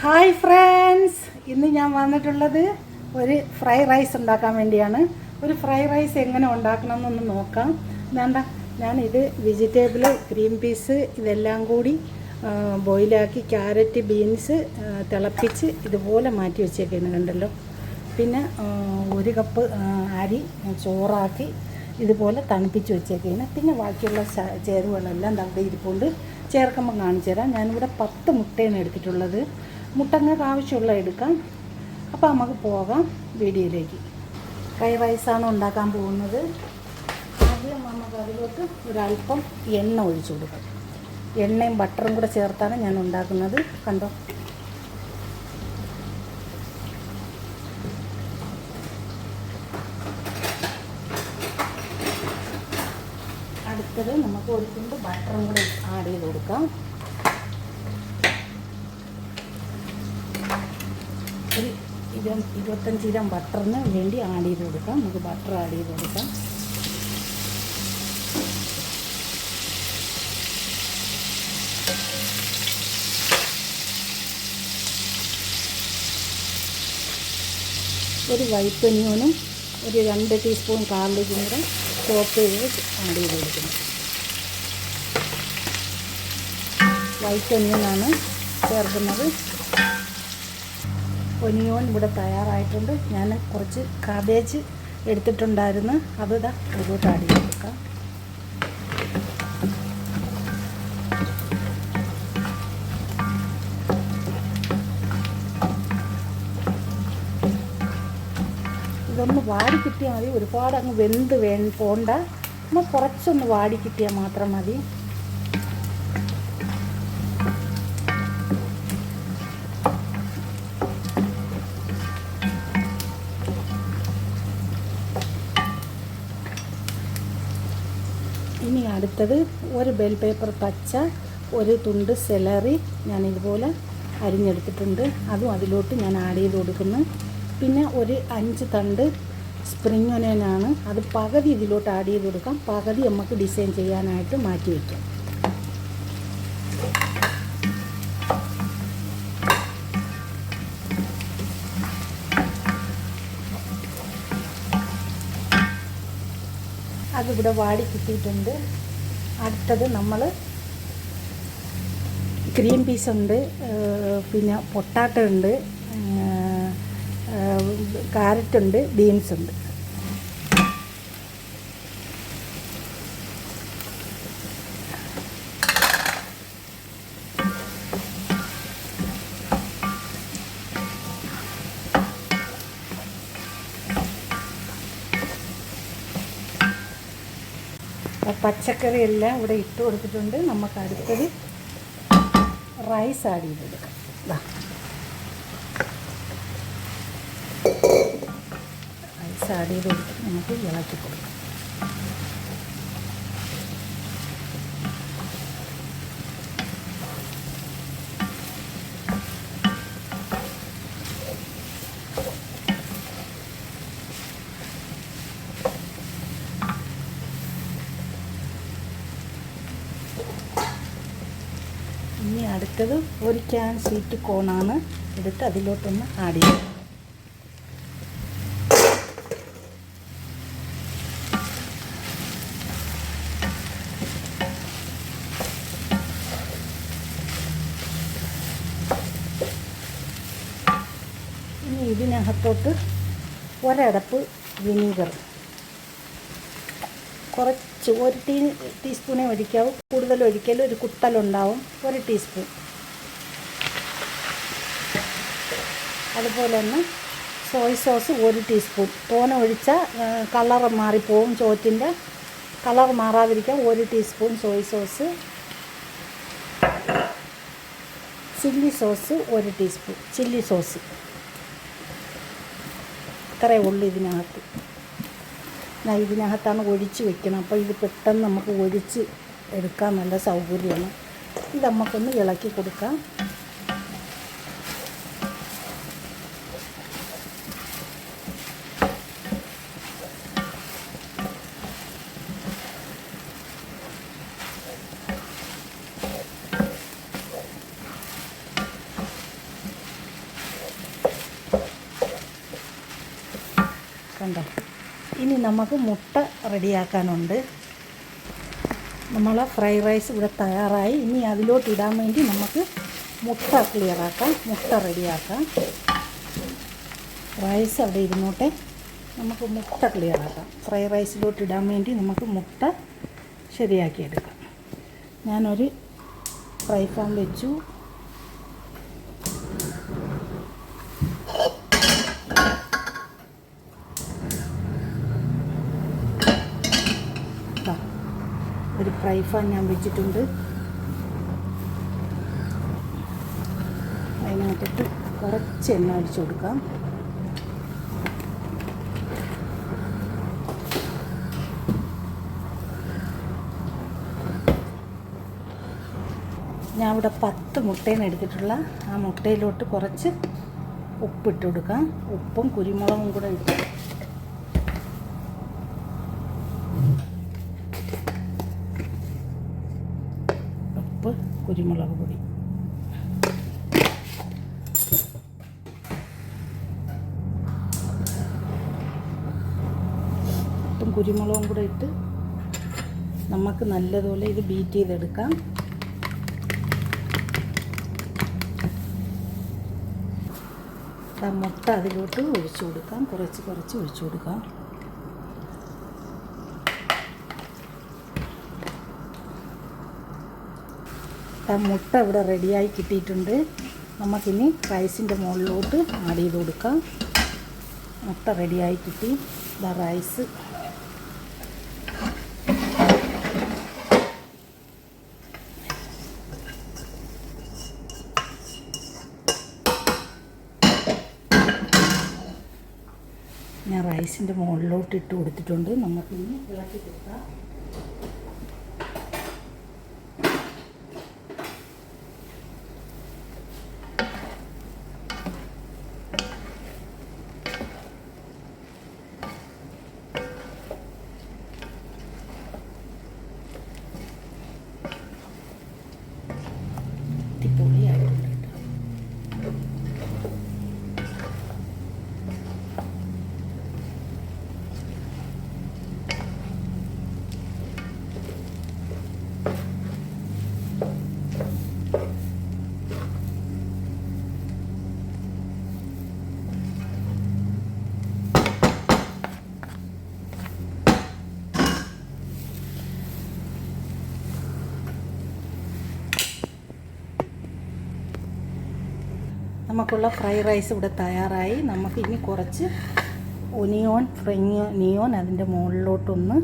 Hi friends ഇന്ന് ഞാൻ വന്നിട്ടുള്ളത് ഒരു ഫ്രൈ റൈസ് ഉണ്ടാക്കാൻ വേണ്ടിയാണ്. ഒരു ഫ്രൈ റൈസ് എങ്ങനെ ഉണ്ടാക്കണം എന്നൊന്ന് നോക്കാം. വേണ്ട ഞാനിത് വെജിറ്റബിൾ ഗ്രീൻ പീസ് ഇതെല്ലാം കൂടി ബോയിലാക്കി ക്യാരറ്റ് ബീൻസ് തിളപ്പിച്ച് ഇതുപോലെ മാറ്റി വെച്ചേക്കാണ് കണ്ടല്ലോ. പിന്നെ ഒരു കപ്പ് അരി ചോറാക്കി ഇതുപോലെ തണുപ്പിച്ച് വെച്ചേക്കാണ് പിന്നെ ബാക്കിയുള്ള ചേരുവകളെല്ലാം തവിടെ ഇരിപ്പുണ്ട്. ചേർക്കുമ്പോൾ കാണിച്ചു തരാം ഞാനിവിടെ പത്ത് മുട്ടയാണ് എടുത്തിട്ടുള്ളത്. മുട്ടങ്ങൾക്ക് ആവശ്യമുള്ള എടുക്കാം. അപ്പോൾ നമുക്ക് പോകാം വീടിയിലേക്ക് ഫ്രൈ റൈസാണ് ഉണ്ടാക്കാൻ പോകുന്നത്. ആദ്യം നമുക്ക് അതിലോട്ട് ഒരല്പം എണ്ണ ഒഴിച്ചു കൊടുക്കും. എണ്ണയും ബട്ടറും കൂടെ ചേർത്താണ് ഞാൻ ഉണ്ടാക്കുന്നത്. കണ്ടോ? അടുത്തത് നമുക്ക് ഒരു തുണ്ട് ബട്ടറും കൂടെ ആഡ് ചെയ്ത് കൊടുക്കാം ഒരു ഇരു ഇരുപത്തഞ്ച് ഗ്രാം ബട്ടറിന് വേണ്ടി ആഡ് ചെയ്ത് കൊടുക്കാം. നമുക്ക് ബട്ടർ ആഡ് ചെയ്ത് കൊടുക്കാം. ഒരു വൈറ്റ് ഒനിയനും ഒരു രണ്ട് ടീസ്പൂൺ ഗാർലിക്കും കൂടെ ചോപ്പ് ചെയ്ത് ആഡ് ചെയ്ത് കൊടുക്കണം. വൈറ്റ് ഒനിയനാണ് ചേർക്കുന്നത്. ഒനിയോൺ ഇവിടെ തയ്യാറായിട്ടുണ്ട്. ഞാൻ കുറച്ച് കാബേജ് എടുത്തിട്ടുണ്ടായിരുന്നു. അത് ഇതാ ഇതിലോട്ട് ആഡ് ചെയ്ത് കൊടുക്കാം. ഇതൊന്ന് വാടി കിട്ടിയാൽ മതി. ഒരുപാട് അങ്ങ് വെന്ത് വേ പോണ്ട. എന്നാൽ കുറച്ചൊന്ന് വാടി കിട്ടിയാൽ മാത്രം മതി. ഇനി അടുത്തത് ഒരു ബെൽ പേപ്പർ പച്ച ഒരു തുണ്ട് സെലറി ഞാൻ ഇതുപോലെ അരിഞ്ഞെടുത്തിട്ടുണ്ട്. അതും അതിലോട്ട് ഞാൻ ആഡ് ചെയ്ത് കൊടുക്കുന്നു. പിന്നെ ഒരു അഞ്ച് തണ്ട് സ്പ്രിങ് ഒനേനാണ് അത് പകുതി ഇതിലോട്ട് ആഡ് ചെയ്ത് കൊടുക്കാം. പകുതി നമുക്ക് ഡിസൈൻ ചെയ്യാനായിട്ട് മാറ്റി വയ്ക്കാം അതിവിടെ വാടി കിട്ടിയിട്ടുണ്ട്. അടുത്തത് നമ്മൾ ഗ്രീൻ പീസ് ഉണ്ട് പിന്നെ പൊട്ടാറ്റോ ഉണ്ട് കാരറ്റ് ഉണ്ട് ബീൻസ് ഉണ്ട്. പച്ചക്കറി എല്ലാം ഇവിടെ ഇട്ട് കൊടുത്തിട്ടുണ്ട്. നമുക്ക് അടുത്തത് റൈസ് ആഡ് ചെയ്തെടുക്കാം. റൈസ് ആഡ് ചെയ്ത് കൊടുത്ത് നമുക്ക് ഇളക്കി കൊടുക്കാം. ഇനി അടുത്തത് ഒരു ക്യാൻ സീറ്റ് കോണാണ് എടുത്ത് അതിലോട്ടൊന്ന് ആഡ് ചെയ്യും. ഇനി ഇതിനകത്തോട്ട് ഒരടപ്പ് വിനീഗർ കുറച്ച് ഒരു ടീ ടീസ്പൂണേ ഒഴിക്കാവൂ. കൂടുതൽ ഒഴിക്കൽ ഒരു കുത്തലുണ്ടാവും. ഒരു ടീസ്പൂൺ അതുപോലെ തന്നെ സോയ് സോസ് ഒരു ടീസ്പൂൺ തോന ഒഴിച്ചാൽ കളർ മാറിപ്പോവും ചോറ്റിന്റെ. കളർ മാറാതിരിക്കാൻ ഒരു teaspoon soy sauce chilli sauce ഒരു ടീസ്പൂൺ ചില്ലി സോസ് ഇത്രയേ ഉള്ളൂ ഇതിനകത്ത്. ഞാൻ ഇതിനകത്താണ് ഒഴിച്ച് വെക്കണം. അപ്പോൾ ഇത് പെട്ടെന്ന് നമുക്ക് ഒഴിച്ച് എടുക്കാൻ നല്ല സൗകര്യമാണ്. ഇത് നമുക്കൊന്ന് ഇളക്കി കൊടുക്കാം. കണ്ടോ? ഇനി നമുക്ക് മുട്ട റെഡിയാക്കാനുണ്ട്. നമ്മളെ ഫ്രൈ റൈസ് ഇവിടെ തയ്യാറായി. ഇനി അതിലോട്ട് ഇടാൻ വേണ്ടി നമുക്ക് മുട്ട ക്ലിയറാക്കാം മുട്ട റെഡിയാക്കാം. റൈസ് അവിടെ ഇരുന്നോട്ടെ. നമുക്ക് മുട്ട ക്ലിയറാക്കാം ഫ്രൈ റൈസിലോട്ട് ഇടാൻ വേണ്ടി നമുക്ക് മുട്ട ശരിയാക്കിയെടുക്കാം. ഞാനൊരു ഫ്രൈ പാൻ വെച്ചു. ഒരു ഫ്രൈ ഫാൻ ഞാൻ വെച്ചിട്ടുണ്ട്. അതിനകത്തിട്ട് കുറച്ച് എണ്ണ അടിച്ചു കൊടുക്കാം. ഞാൻ ഇവിടെ പത്ത് മുട്ടയാണ് എടുത്തിട്ടുള്ള. ആ മുട്ടയിലോട്ട് കുറച്ച് ഉപ്പിട്ട് കൊടുക്കാം. ഉപ്പും കുരുമുളകും കൂടെ ഇട്ട് ഉപ്പ് കുരുമുളക് പൊടി. ഒട്ടും കുരുമുളകും കൂടെ ഇട്ട് നമുക്ക് നല്ലതുപോലെ ഇത് ബീറ്റ് ചെയ്തെടുക്കാം. മുട്ട അതിലോട്ട് ഒഴിച്ചു കൊടുക്കാം. കുറച്ച് കുറച്ച് ഒഴിച്ചു കൊടുക്കാം. മുട്ട ഇവിടെ റെഡിയായി കിട്ടിയിട്ടുണ്ട്. നമുക്കിനി റൈസിന്റെ മുകളിലോട്ട് ആഡ് ചെയ്ത് കൊടുക്കാം. മുട്ട റെഡിയായി കിട്ടി. ദാ റൈസ്. ഞാൻ റൈസിന്റെ മുകളിലോട്ട് ഇട്ട് കൊടുത്തിട്ടുണ്ട്. നമുക്കിനി ഇളക്കി കൊടുക്കാം അടിപൊളിയായിട്ടുണ്ട് കേട്ടോ നമുക്കുള്ള ഫ്രൈ റൈസ് ഇവിടെ തയ്യാറായി. നമുക്ക് ഇനി കുറച്ച് ഒനിയോൺ ഫ്രൈ നിയോൺ അതിന്റെ മുകളിലോട്ടൊന്ന്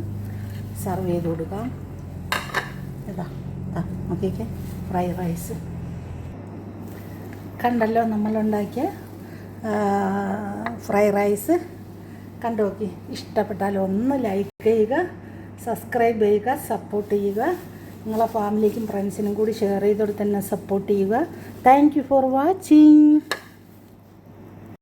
സെർവ് ചെയ്ത് കൊടുക്കാം. ഇതാ ഇതാ നോക്കിക്കേ ഫ്രൈ റൈസ്. കണ്ടല്ലോ നമ്മളുണ്ടാക്കിയ ഫ്രൈ റൈസ്. കണ്ടു നോക്കി ഒന്ന് ലൈക്ക് ചെയ്യുക സബ്സ്ക്രൈബ് ചെയ്യുക സപ്പോർട്ട് ചെയ്യുക. നിങ്ങളെ ഫാമിലിക്കും ഫ്രണ്ട്സിനും കൂടി ഷെയർ ചെയ്തോട് തന്നെ സപ്പോർട്ട് ചെയ്യുക. Thank for watching